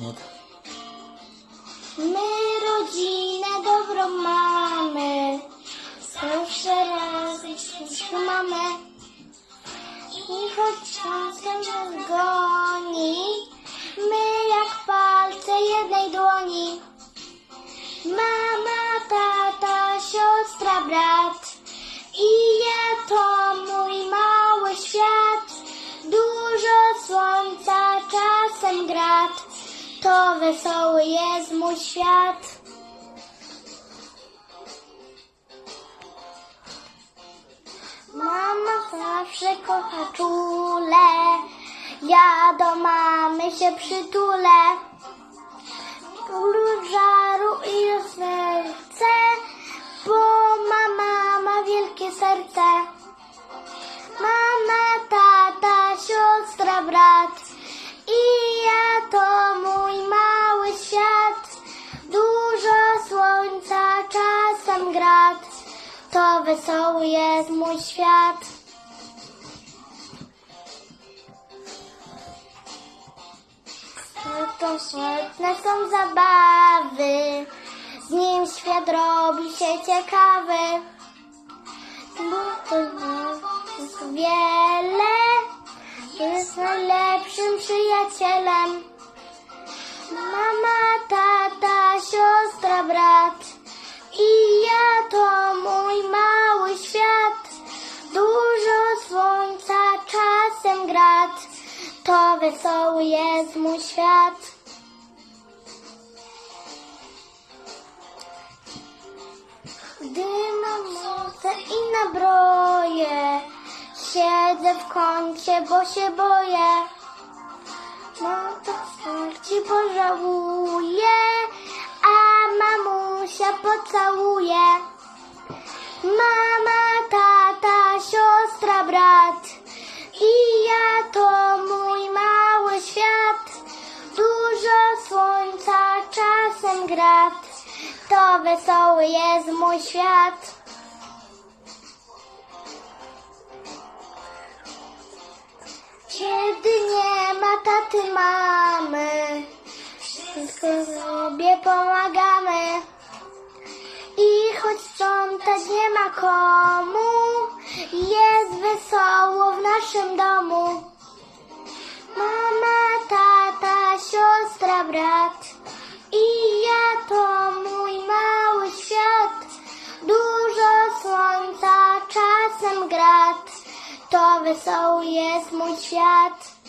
Tak. My rodzinę dobrą mamy, zawsze razem się mamy. I choć czasem nas goni, my jak palce jednej dłoni. Mama, tata, siostra, brat i ja to mój mały świat. Dużo słońca, czasem grad to wesoły jest mój świat. Mama zawsze kocha czule, ja do mamy się przytulę. Ulu żaru i serce, bo mama ma wielkie serce. Mama, tata, siostra, brat i grat, to wesoły jest mój świat. To świetne są zabawy, z nim świat robi się ciekawy. Bo to jest wiele, jest najlepszym przyjacielem. Mama, tata, wesoły jest mój świat. Gdy mam moce i nabroje, siedzę w kącie, bo się boję. No to smutki pożałuję, a mamusia pocałuje. Mama, to wesoły jest mój świat. Kiedy nie ma taty, mamy, wszystko sobie pomagamy. I choć sprzątać nie ma komu, jest wesoło w naszym domu. To wesoły jest mój świat.